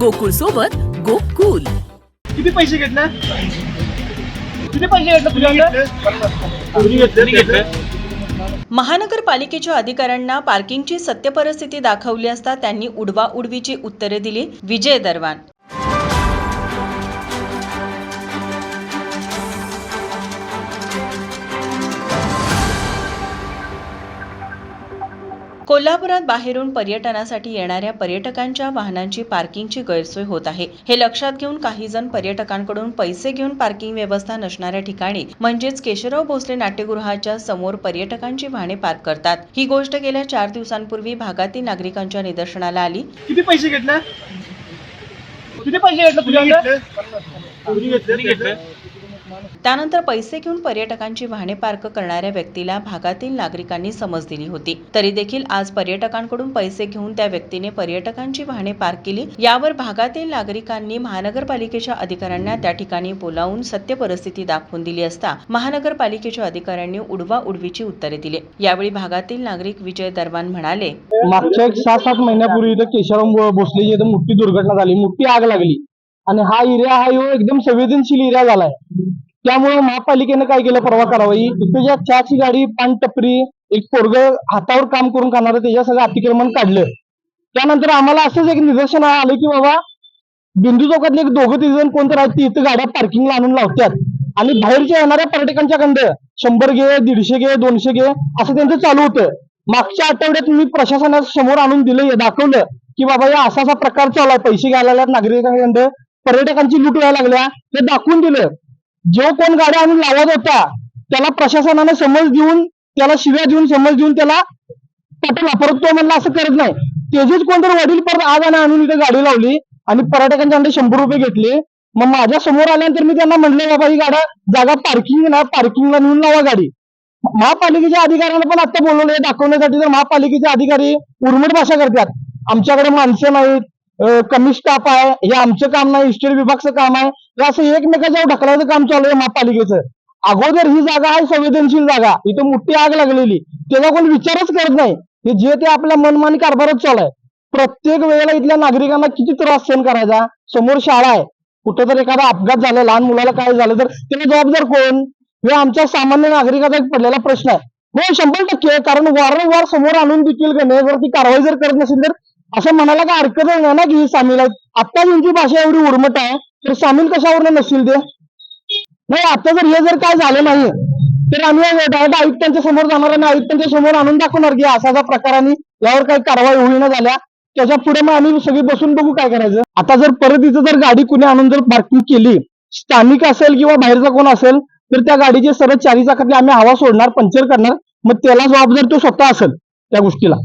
गोकुळ सोबत गोकुल. किती पैसे घेतले? किती पैसे घेतले तुझ्याकडे महानगरपालिकेच्या अधिकाऱ्यांना पार्किंगची सत्य परिस्थिती दाखवली असता त्यांनी उडवा उडवीची उत्तरे दिली. विजय दरवान. कोल्हापुरात बाहेरून पर्यटनासाठी येणाऱ्या पर्यटकांच्या वाहनांची पार्किंगची गैरसोय होत आहे. हे लक्षात घेऊन काही जण पर्यटकांकडून पैसे घेऊन पार्किंग व्यवस्था नसणाऱ्या ठिकाणी म्हणजेच केशवराव भोसले नाट्यगृहाच्या समोर पर्यटकांची वाहने पार्क करतात. ही गोष्ट गेल्या चार दिवसांपूर्वी भागातील नागरिकांच्या निदर्शनाला आली. किती पैसे घेतले? किती पैसे घेतले. त्यानंतर पैसे घेऊन पर्यटकांची वाहने पार्क करणाऱ्या व्यक्तीला भागातील नागरिकांनी समज दिली होती. तरी देखील आज पर्यटकांकडून पैसे घेऊन त्या व्यक्तीने पर्यटकांची वाहने पार्क केली. यावर भागातील नागरिकांनी महानगरपालिकेच्या अधिकाऱ्यांना त्या ठिकाणी बोलावून सत्य परिस्थिती दाखवून दिली असता महानगरपालिकेच्या अधिकाऱ्यांनी उडवा उडवीची उत्तरे दिली. यावेळी भागातील नागरिक विजय दरवान म्हणाले मागच्या एक सहा सात महिन्यापूर्वी इथं केशवराम भोसलेची इथं मोठी दुर्घटना झाली. मोठी आग लागली. आणि हा एरिया हा एकदम संवेदनशील एरिया झालाय. त्यामुळे महापालिकेनं काय केलं? परवा कारवाई. इथं ज्या चहाची गाडी पान टपरी एक पोरग हातावर काम करून खाणार त्याच्या सगळं अतिक्रमण काढलं. त्यानंतर आम्हाला असंच एक निदर्शन आलं की बाबा बिंदू चौकातले एक दोघं तिघजण कोणतर आहेत इथं गाड्या पार्किंगला आणून लावतात आणि बाहेरच्या येणाऱ्या पर्यटकांच्या कंड शंभर घे दीडशे घे दोनशे घे असं त्यांचं चालू होतं. मागच्या आठवड्यात मी प्रशासनात समोर आणून दिलं दाखवलं की बाबा या असा असा प्रकार चालू आहे. पैसे घ्यायला नागरिकांकडे पर्यटकांची लूट व्हायला लागल्या. हे दाखवून दिलं. जो कोण गाड्या आणून लावत होता त्याला प्रशासनाने समज देऊन त्याला शिव्या देऊन समज देऊन त्याला पटला वापरतो म्हणलं असं करत नाही. त्याचेच कोणतरी वडील परत आज आणि आणून इथे गाडी लावली आणि पर्यटकांच्या शंभर रुपये घेतले. मग माझ्यासमोर आल्यानंतर मी त्यांना म्हणलं बाबा ही गाड्या जागा पार्किंग ना पार्किंगला नेऊन लावा गाडी. महापालिकेच्या अधिकाऱ्यांना पण आता बोलवलं दाखवण्यासाठी तर महापालिकेचे अधिकारी उर्मट भाषा करतात. आमच्याकडे माणसं नाहीत. कमी स्टाफ आहे हे आमचं काम नाही इस्टेट विभागचं काम आहे. हे असं एकमेकाच्या ढकलायचं काम चालू आहे महापालिकेचं. अगोदर ही जागा आहे संवेदनशील जागा. इथं मोठी आग लागलेली. त्याचा कोण विचारच करत नाही. हे जे ते आपल्या मनमानी कारभारच चालू आहे. प्रत्येक वेळेला इथल्या नागरिकांना किती त्रास सहन करायचा? समोर शाळा आहे. कुठं तर एखादा अपघात झाला लहान मुलाला काय झालं तर त्याला जबाबदार कोण? हे आमच्या सामान्य नागरिकाचा एक पडलेला प्रश्न आहे. हो शंभर टक्के कारण वारंवार समोर आणून देखील गणेशवरती ती कारवाई जर करत नसेल तर असं म्हणायला काय हरकत नाही ना की ही सामील आहेत. आता त्यांची भाषा एवढी उर्मट आहे तर सामील कशावर नसतील ते? नाही आता जर हे जर काय झालं नाही तर आम्ही डायरेक्ट आयुक्तांच्या समोर जाणार आणि आयुक्तांच्या समोर आणून दाखवणार की असा असा प्रकार आणि यावर काही कारवाई होईना झाल्या त्याच्या पुढे मग आम्ही सगळी बसून बघू काय करायचं. आता जर परत इथं जर गाडी कुणी आणून जर पार्किंग केली स्थानिक असेल किंवा बाहेरचा कोण असेल तर त्या गाडीचे सरळ चारी चाकातली आम्ही हवा सोडणार पंक्चर करणार मग त्याला जबाबदार तो स्वतः असेल त्या गोष्टीला.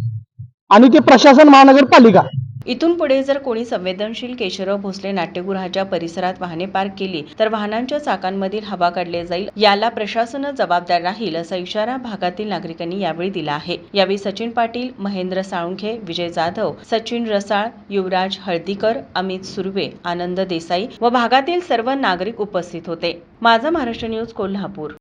आणि ते प्रशासन महानगरपालिका. इथून पुढे जर कोणी संवेदनशील केशवराव भोसले नाट्यगृहाच्या परिसरात वाहने पार्क केली तर वाहनांच्या चाकांमधील हवा काढले जाईल याला प्रशासन जबाबदार राहील असा इशारा भागातील नागरिकांनी यावेळी दिला आहे. यावेळी सचिन पाटील महेंद्र साळुंखे विजय जाधव सचिन रसाळ युवराज हळदीकर अमित सुर्वे आनंद देसाई व भागातील सर्व नागरिक उपस्थित होते. माझा महाराष्ट्र न्यूज कोल्हापूर.